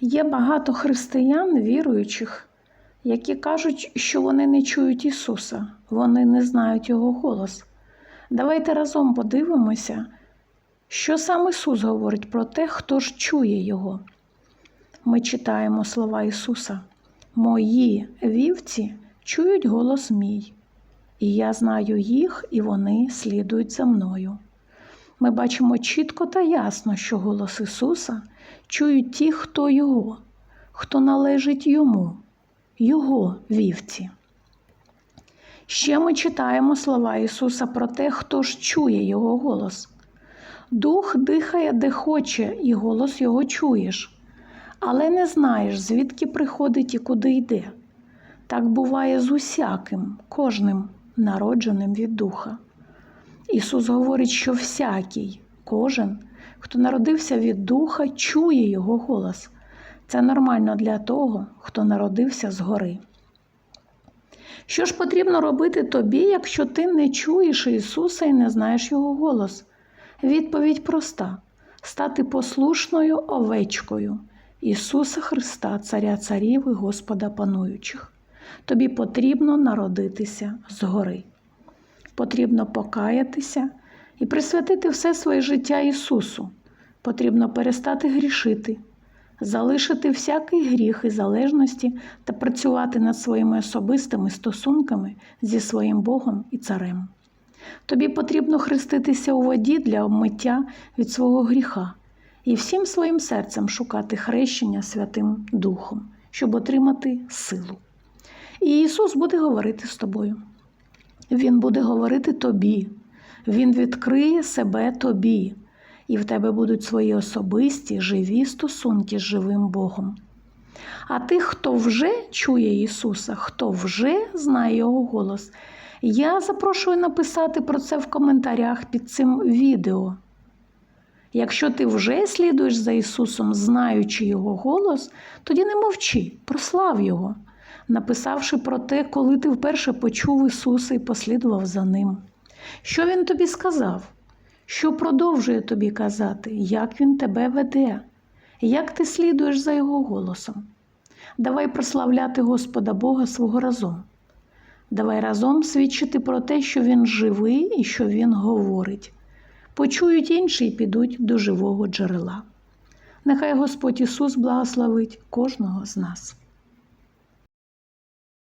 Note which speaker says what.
Speaker 1: Є багато християн, віруючих, які кажуть, що вони не чують Ісуса, вони не знають Його голос. Давайте разом подивимося, що сам Ісус говорить про те, хто ж чує Його. Ми читаємо слова Ісуса. Мої вівці чують голос мій, і я знаю їх, і вони слідують за мною. Ми бачимо чітко та ясно, що голос Ісуса чують ті, хто Його, хто належить Йому, Його вівці. Ще ми читаємо слова Ісуса про те, хто ж чує Його голос. Дух дихає, де хоче, і голос Його чуєш, але не знаєш, звідки приходить і куди йде. Так буває з усяким, кожним народженим від Духа. Ісус говорить, що всякий, кожен, хто народився від Духа, чує Його голос. Це нормально для того, хто народився згори. Що ж потрібно робити тобі, якщо ти не чуєш Ісуса і не знаєш Його голос? Відповідь проста: стати послушною овечкою Ісуса Христа, Царя Царів і Господа пануючих. Тобі потрібно народитися згори. Потрібно покаятися і присвятити все своє життя Ісусу. Потрібно перестати грішити, залишити всякий гріх і залежності та працювати над своїми особистими стосунками зі своїм Богом і Царем. Тобі потрібно хреститися у воді для обмиття від свого гріха і всім своїм серцем шукати хрещення Святим Духом, щоб отримати силу. І Ісус буде говорити з тобою. Він буде говорити тобі, Він відкриє себе тобі, і в тебе будуть свої особисті, живі стосунки з живим Богом. А тих, хто вже чує Ісуса, хто вже знає Його голос, я запрошую написати про це в коментарях під цим відео. Якщо ти вже слідуєш за Ісусом, знаючи Його голос, тоді не мовчи, прослав Його, написавши про те, коли ти вперше почув Ісуса і послідував за Ним. Що Він тобі сказав? Що продовжує тобі казати, як Він тебе веде, як ти слідуєш за Його голосом? Давай прославляти Господа Бога свого разом. Давай разом свідчити про те, що Він живий і що Він говорить. Почують інші і підуть до живого джерела. Нехай Господь Ісус благословить кожного з нас.